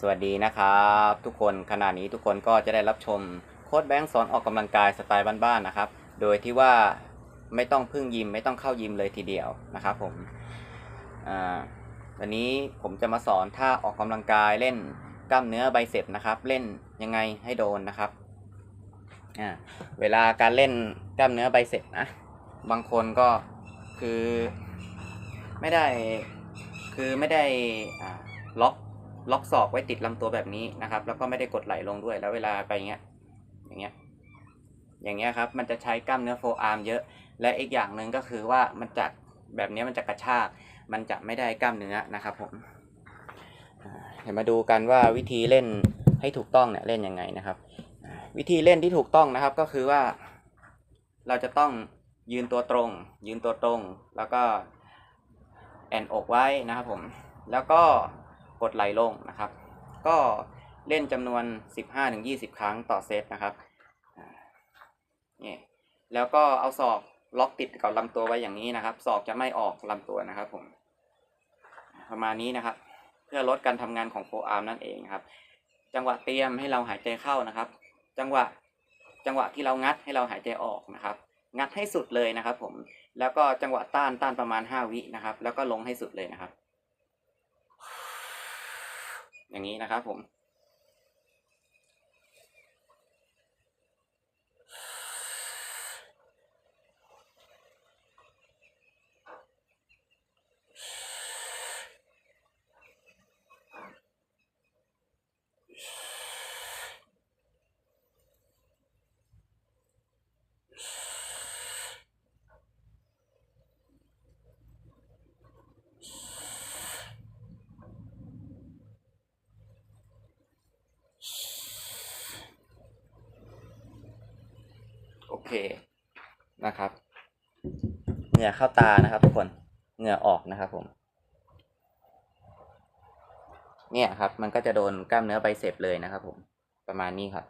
สวัสดีนะครับ ทุกคนขณะนี้ทุกคนก็จะได้รับชมโค้ดแบงค์สอนออกกำลังกายสไตล์บ้านๆนะครับ โดยที่ว่าไม่ต้องพึ่งยิมไม่ต้องเข้ายิมเลยทีเดียวนะครับผมอ่าวันนี้ผมจะมาสอนท่าออกกำลังกายเล่นกล้ามเนื้อไบเซปนะครับ เล่นยังไงให้โดนนะครับอ่าเวลาการเล่นกล้ามเนื้อไบเซปนะบางคนก็คือไม่ได้คือไม่ได้ล็อก ล็อกศอกไว้ติดลำตัวแบบนี้นะครับ แล้วก็ไม่ได้กดไหลลงด้วย แล้วเวลาไปอย่างเงี้ย อย่างเงี้ย อย่างเงี้ยครับ มันจะใช้กล้ามเนื้อโฟอาร์มเยอะ และอีกอย่างหนึ่งก็คือว่ามันจะแบบนี้มันจะกระชาก มันจะไม่ได้กล้ามเนื้อนะครับผมเดี๋ยวมาดูกันว่าวิธีเล่นให้ถูกต้องเนี่ยเล่นยังไงนะครับ วิธีเล่นที่ถูกต้องนะครับก็คือว่า เราจะต้องยืนตัวตรง ยืนตัวตรง แล้วก็แอนอกไว้นะครับผม แล้วก็ ดไหลลงนะครับ ก็เล่นจำนวน 15-20 ครั้งต่อเซตนะครับนี่แล้วก็เอาศอกล็อกติดกับลำตัวไว้อย่างนี้นะครับ ศอกจะไม่ออกลำตัวนะครับผม ประมาณนี้นะครับ เพื่อลดการทำงานของโฟอาร์มนั่นเองครับ จังหวะเตรียมให้เราหายใจเข้านะครับ จังหวะจังหวะที่เรางัดให้เราหายใจออกนะครับ งัดให้สุดเลยนะครับ ผม แล้วก็จังหวะต้านต้านประมาณ 5 วินะครับ แล้วก็ลงให้สุดเลยนะครับ อย่างนี้นะครับผม เคนะครับ เหงื่อเข้าตานะครับ ทุกคนเหงื่อออกนะครับผม เนี่ยครับ มันก็จะโดนกล้ามเนื้อไบเซปเลยนะครับผมประมาณนี้ครับ